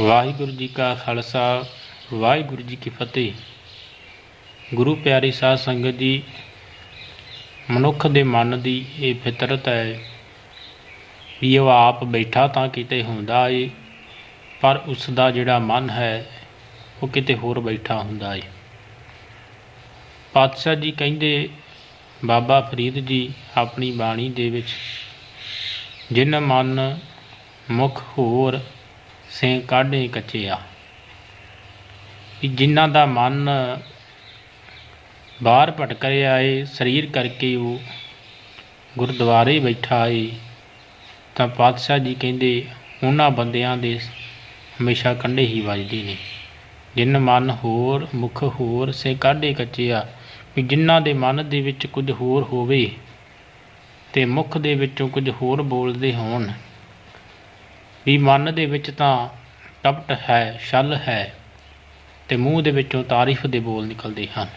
ਵਾਹਿਗੁਰੂ ਜੀ ਕਾ ਖਾਲਸਾ, ਵਾਹਿਗੁਰੂ ਜੀ ਕੀ ਫਤਿਹ। ਗੁਰੂ ਪਿਆਰੀ ਸਾਧ ਸੰਗਤ ਜੀ, ਮਨੁੱਖ ਦੇ ਮਨ ਦੀ ਇਹ ਫਿਤਰਤ ਹੈ ਵੀ ਉਹ ਆਪ ਬੈਠਾ ਤਾਂ ਕਿਤੇ ਹੁੰਦਾ ਏ, ਪਰ ਉਸ ਦਾ ਜਿਹੜਾ ਮਨ ਹੈ, ਉਹ ਕਿਤੇ ਹੋਰ ਬੈਠਾ ਹੁੰਦਾ ਏ। ਪਾਤਸ਼ਾਹ ਜੀ ਕਹਿੰਦੇ, ਬਾਬਾ ਫਰੀਦ ਜੀ ਆਪਣੀ ਬਾਣੀ ਦੇ ਵਿੱਚ, ਜਿਨ ਮਨ ਮੁਖ ਹੋਰ ਸੇ ਕਾਢੇ ਕੱਚਿਆ ਵੀ ਜਿਨ੍ਹਾਂ ਦਾ ਮਨ ਬਾਹਰ ਭਟਕ ਰਿਹਾ ਏ, ਸਰੀਰ ਕਰਕੇ ਉਹ ਗੁਰਦੁਆਰੇ ਬੈਠਾ ਏ, ਤਾਂ ਪਾਤਸ਼ਾਹ ਜੀ ਕਹਿੰਦੇ, ਉਹਨਾਂ ਬੰਦਿਆਂ ਦੇ ਹਮੇਸ਼ਾ ਕੰਢੇ ਹੀ ਵੱਜਦੇ ਨੇ। ਜਿਨ ਮਨ ਹੋਰ, ਮੁਖ ਹੋਰ, ਸੇ ਕਾਢੇ ਕੱਚਿਆ ਵੀ ਜਿਨ੍ਹਾਂ ਦੇ ਮਨ ਦੇ ਵਿੱਚ ਕੁਝ ਹੋਰ ਹੋਵੇ ਤੇ ਮੁਖ ਦੇ ਵਿੱਚੋਂ ਕੁਝ ਹੋਰ ਬੋਲਦੇ ਹੋਣ ਵੀ ਮਨ ਦੇ ਵਿੱਚ ਤਾਂ ਟਪਟ ਹੈ, ਛਲ ਹੈ ਤੇ ਮੂੰਹ ਦੇ ਵਿੱਚੋਂ ਤਾਰੀਫ ਦੇ ਬੋਲ ਨਿਕਲਦੇ ਹਨ।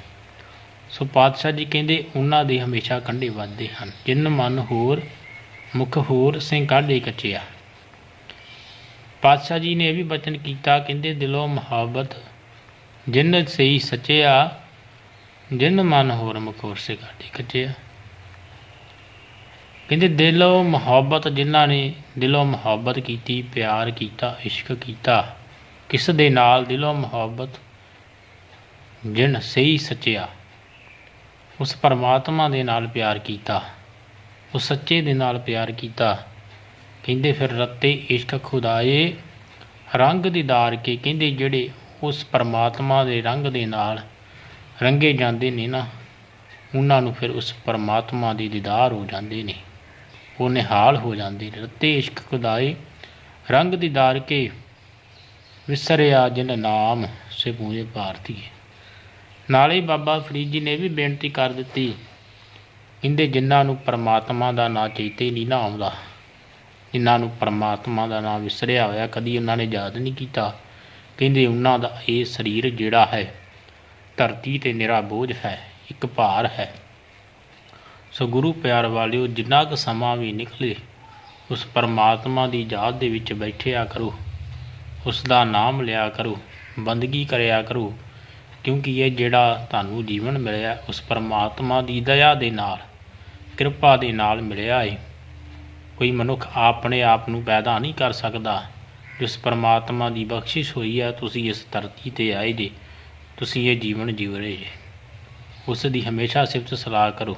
ਸੋ ਪਾਤਸ਼ਾਹ ਜੀ ਕਹਿੰਦੇ, ਉਹਨਾਂ ਦੇ ਹਮੇਸ਼ਾ ਕੰਢੇ ਵੱਧਦੇ ਹਨ। ਜਿੰਨ ਮਨ ਹੋਰ, ਮੁਖ ਹੋਰ ਸਿੰਘ ਕਾਢੇ ਕੱਚਿਆ। ਪਾਤਸ਼ਾਹ ਜੀ ਨੇ ਇਹ ਵੀ ਬਚਨ ਕੀਤਾ, ਕਹਿੰਦੇ, ਦਿਲੋਂ ਮੁਹੱਬਤ, ਜਿੰਨ ਸਹੀ ਸੱਚਿਆ, ਜਿੰਨ ਮਨ ਹੋਰ, ਮੁਖ ਹੋਰ ਸੇ ਕਾਢੇ ਕੱਚਿਆ। ਕਹਿੰਦੇ ਦਿਲੋਂ ਮੁਹੱਬਤ ਜਿਨ੍ਹਾਂ ਨੇ ਦਿਲੋਂ ਮੁਹੱਬਤ ਕੀਤੀ, ਪਿਆਰ ਕੀਤਾ, ਇਸ਼ਕ ਕੀਤਾ, ਕਿਸ ਦੇ ਨਾਲ ਦਿਲੋਂ ਮੁਹੱਬਤ ਜਿਨ ਸਹੀ ਸੱਚਿਆ, ਉਸ ਪਰਮਾਤਮਾ ਦੇ ਨਾਲ ਪਿਆਰ ਕੀਤਾ, ਉਸ ਸੱਚੇ ਦੇ ਨਾਲ ਪਿਆਰ ਕੀਤਾ। ਕਹਿੰਦੇ ਫਿਰ ਰੱਤੇ ਇਸ਼ਕ ਖੁਦਾਏ, ਰੰਗ ਦੀਦਾਰ ਕੇ, ਕਹਿੰਦੇ ਜਿਹੜੇ ਉਸ ਪਰਮਾਤਮਾ ਦੇ ਰੰਗ ਦੇ ਨਾਲ ਰੰਗੇ ਜਾਂਦੇ ਨੇ ਨਾ, ਉਹਨਾਂ ਨੂੰ ਫਿਰ ਉਸ ਪਰਮਾਤਮਾ ਦੀ ਦੀਦਾਰ ਹੋ ਜਾਂਦੇ ਨੇ। ਉਹ ਨਿਹਾਲ ਹੋ ਜਾਂਦੇ ਨੇ ਰੱਤੇ ਇਸ਼ਕ ਖੁਦਾਏ ਰੰਗ ਦੀਦਾਰ ਕੇ ਵਿਸਰਿਆ ਜਿਨ ਨਾਮ, ਸੇ ਪੂਜੇ ਭਾਰਤੀਏ ਨਾਲੇ ਬਾਬਾ ਫਰੀਦ ਜੀ ਨੇ ਇਹ ਵੀ ਬੇਨਤੀ ਕਰ ਦਿੱਤੀ ਕਹਿੰਦੇ ਜਿਨ੍ਹਾਂ ਨੂੰ ਪਰਮਾਤਮਾ ਦਾ ਨਾਂ ਚੇਤੇ ਨਹੀਂ ਨਾ ਆਉਂਦਾ, ਜਿਨ੍ਹਾਂ ਨੂੰ ਪਰਮਾਤਮਾ ਦਾ ਨਾਂ ਵਿਸਰਿਆ ਹੋਇਆ ਕਦੀ ਉਹਨਾਂ ਨੇ ਯਾਦ ਨਹੀਂ ਕੀਤਾ, ਕਹਿੰਦੇ ਉਹਨਾਂ ਦਾ ਇਹ ਸਰੀਰ ਜਿਹੜਾ ਹੈ, ਧਰਤੀ ਤੇ ਨਿਰਾ ਬੋਝ ਹੈ, ਇੱਕ ਭਾਰ ਹੈ। ਸੋ ਗੁਰੂ ਪਿਆਰ ਵਾਲਿਓ, ਜਿੰਨਾ ਕੁ ਸਮਾਂ ਵੀ ਨਿਕਲੇ, ਉਸ ਪਰਮਾਤਮਾ ਦੀ ਯਾਦ ਦੇ ਵਿੱਚ ਬੈਠਿਆ ਕਰੋ। ਉਸ ਦਾ ਨਾਮ ਲਿਆ ਕਰੋ, ਬੰਦਗੀ ਕਰਿਆ ਕਰੋ, ਕਿਉਂਕਿ ਇਹ ਜਿਹੜਾ ਤੁਹਾਨੂੰ ਜੀਵਨ ਮਿਲਿਆ, ਉਸ ਪਰਮਾਤਮਾ ਦੀ ਦਇਆ ਦੇ ਨਾਲ, ਕਿਰਪਾ ਦੇ ਨਾਲ ਮਿਲਿਆ ਏ। ਕੋਈ ਮਨੁੱਖ ਆਪਣੇ ਆਪ ਨੂੰ ਪੈਦਾ ਨਹੀਂ ਕਰ ਸਕਦਾ, ਜਿਸ ਪਰਮਾਤਮਾ ਦੀ ਬਖਸ਼ਿਸ਼ ਹੋਈ ਹੈ ਤੁਸੀਂ ਇਸ ਧਰਤੀ ਤੇ ਆਏ ਜੇ, ਤੁਸੀਂ ਇਹ ਜੀਵਨ ਜੀਵ ਰਹੇ ਜੇ। ਉਸ ਦੀ ਹਮੇਸ਼ਾ ਸਿਫਤ ਸਲਾਹ ਕਰੋ।